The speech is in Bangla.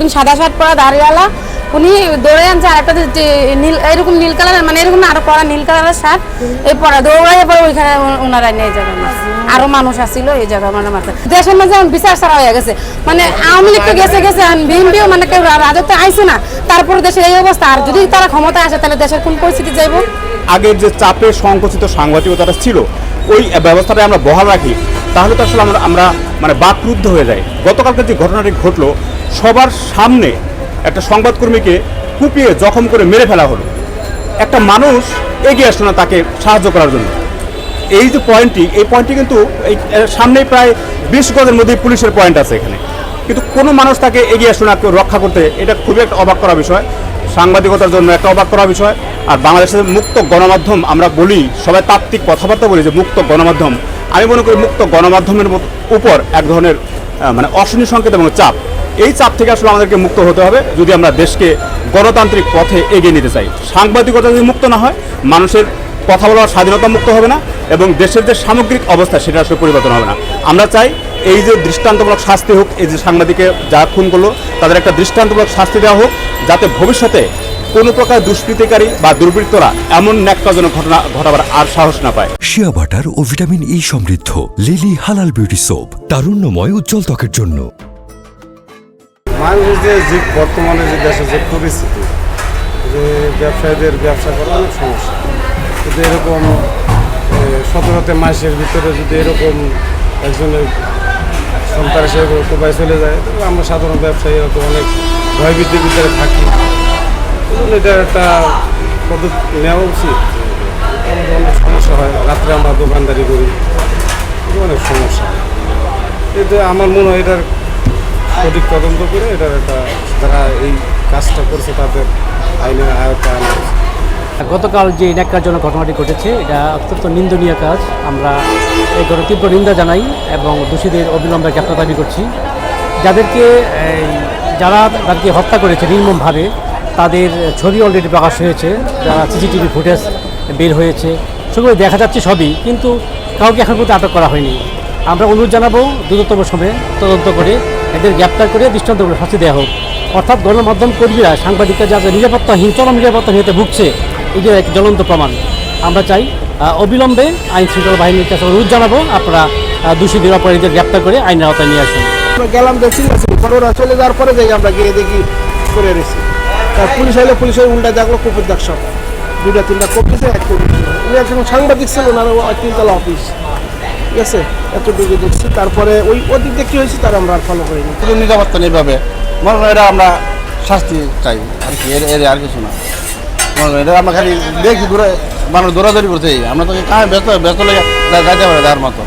একজন সাদা শার্ট পরা দাড়িওয়ালা। উনি দৌড়ে আনছে আর একটা নীল এরকম নীল কালারের মানে এরকম আরও পরা নীল কালারের শার্ট। এই পরা দৌড়াই পরে ওইখানে ওনারা নিয়ে মারছে। আরও মানুষ আসছিল এই জায়গা মানে মারছে দেশের মাঝে এখন বিচার সারা হয়ে গেছে। মানে আওয়ামী লীগ তো গেছে গেছে বিএনপিও মানে কেউ রাজত্বে আইছে না। তারপরে দেশের এই অবস্থা, আর যদি তারা ক্ষমতায় আসে, তাহলে দেশের কোন পরিস্থিতি যাইবো? আগের যে চাপে সংকুচিত সাংবাদিকতাটা ছিল, ওই ব্যবস্থাটা আমরা বহাল রাখি। তাহলে তো আসলে আমরা আমরা মানে বাকরুদ্ধ হয়ে যাই। গতকালকে যে ঘটনাটি ঘটলো সবার সামনে একটা সংবাদকর্মীকে কুপিয়ে জখম করে মেরে ফেলা হলো। একটা মানুষ এগিয়ে আসলো না তাকে সাহায্য করার জন্য। এই যে পয়েন্টটি, এই পয়েন্টটি কিন্তু এই সামনেই প্রায় বিশ গজের মধ্যে পুলিশের পয়েন্ট আছে এখানে। কিন্তু কোনো মানুষ তাকে এগিয়ে আসলো না, কেউ রক্ষা করতে। এটা খুবই একটা অবাক করা বিষয়। সাংবাদিকতার জন্য একটা অবাক করা বিষয়। আর বাংলাদেশের মুক্ত গণমাধ্যম আমরা বলি, সবাই তাত্ত্বিক কথাবার্তা বলি যে মুক্ত গণমাধ্যম। আমি মনে করি মুক্ত গণমাধ্যমের উপর এক ধরনের মানে অশনি সংকেত এবং চাপ। এই চাপ থেকে আসলে আমাদেরকে মুক্ত হতে হবে যদি আমরা দেশকে গণতান্ত্রিক পথে এগিয়ে নিতে চাই। সাংবাদিকতা যদি মুক্ত না হয়, মানুষের কথা বলার স্বাধীনতা মুক্ত হবে না এবং দেশের যে সামগ্রিক অবস্থা সেটা আসলে পরিবর্তন হবে না। আমরা চাই এই যে দৃষ্টান্তমূলক শাস্তি হোক, এই যে সাংবাদিকে যা খুন করল, তাদের একটা দৃষ্টান্তমূলক শাস্তি দেওয়া হোক, যাতে ভবিষ্যতে কোনো প্রকার দুষ্কৃতিকারী বা দুর্বৃত্তরা এমন ন্যাক্কাজনক ঘটনা ঘটাবার আর সাহস না পায়। শিয়া বাটার ও ভিটামিন ই সমৃদ্ধ, লিলি হালাল বিউটি সোপ, তারুণ্যময় উজ্জ্বল ত্বকের জন্য। মানুষ যে বর্তমানে যে দেশের যে পরিস্থিতি, যে ব্যবসায়ীদের ব্যবসা করা অনেক সমস্যা। কিন্তু এরকম সতেরোতে মাসের ভিতরে যদি এরকম একজনের সন্তান হিসেবে কোপায় চলে যায়, তাহলে আমরা সাধারণ ব্যবসায়ীরা তো অনেক ভয়ভীতির ভিতরে থাকি। এটা একটা পদক্ষেপ নেওয়া উচিত। আমাদের অনেক সমস্যা হয়। রাত্রে আমরা দোকানদারি করি, অনেক সমস্যা। এতে আমার মনে হয় এটার সঠিক তদন্ত করে এটার একটা যারা এই কাজটা করছে তাদের আইনের আয়ত্তে গতকাল যে ন্যাক্কারজনক ঘটনাটি ঘটেছে, এটা অত্যন্ত নিন্দনীয় কাজ। আমরা এই ঘটনা তীব্র নিন্দা জানাই এবং দোষীদের অবিলম্বে গ্রেপ্তার দাবি করছি। যাদেরকে যারা তাদেরকে হত্যা করেছে নির্মমভাবে, তাদের ছবি অলরেডি প্রকাশ হয়েছে যারা সিসিটিভি ফুটেজ বের হয়েছে। সেগুলো দেখা যাচ্ছে সবই, কিন্তু কাউকে এখন পর্যন্ত আটক করা হয়নি। আমরা অনুরোধ জানাব দ্রুততম সময়ে তদন্ত করে এদের গ্রেপ্তার করে দৃষ্টান্ত করে শাস্তি দেওয়া হোক। অর্থাৎ গণমাধ্যম কর্মীরা, সাংবাদিকরা যা যা নিরাপত্তাহীন চরম নিরাপত্তাহীনতে ভুগছে, এই যে এক জ্বলন্ত প্রমাণ। আমরা চাই অবিলম্বে আইন শৃঙ্খলা বাহিনীর কাছে অনুরোধ জানাব, আপনারা দোষীদের অপরাধীদের গ্রেপ্তার করে আইনের আওতায় নিয়ে আসুন। আমরা গেলাম দেখছি ওরা চলে যাওয়ার পরে দেখি আমরা গিয়ে দেখি, করে তার পুলিশ হলে পুলিশের উল্টা দেখল কুকুর দাগ সব। দুটা তিনটা কপিছে এক সাংবাদিক ছিল না তিনতলা অফিস। ঠিক আছে এতটুকু দেখছি। তারপরে ওই ওদিক দেখি হয়েছে তার আমরা আর ফলো করিনি। কোনো নিরাপত্তা নেই পাবে মনে করেন এটা আমরা শাস্তি চাই আর কি, এর এর আর কিছু না। মনে করেন এটা আমরা খালি দেখি ঘুরে, মানুষ দৌড়াদৌড়ি করতে আমরা তো কাজ ব্যস্ত ব্যস্ত লেগে যাইতে পারে তার মতন।